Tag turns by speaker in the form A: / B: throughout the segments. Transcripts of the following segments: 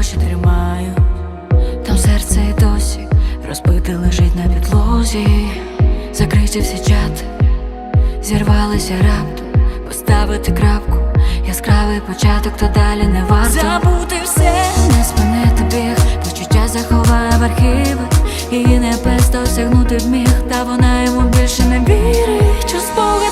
A: очі тримаю, там серце й досі розбите лежить на підлозі, закриті всі чати, зірвалися раптом, поставити крапку, яскравий початок, то далі не варто. Забути все, не спинити біг, почуття заховає в архіви, її небес досягнути вміг, та вона йому більше не вірить, що спогади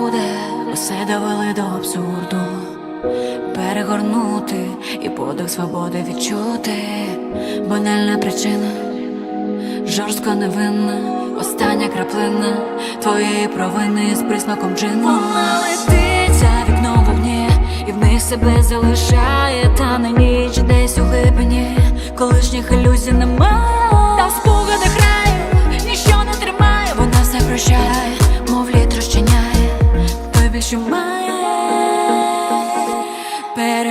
A: буде, усе довели до абсурду. Перегорнути і подих свободи відчути. Банальна причина, жорстко невинна, остання краплина Твоєї провини з присмаком джину. Вона летить за вікном вогні І вмиг себе залишає, та на ніч десь у глибині. Колишніх ілюзій нема Та в спогадах раю ніщо не тримає Вона все прощає, Pero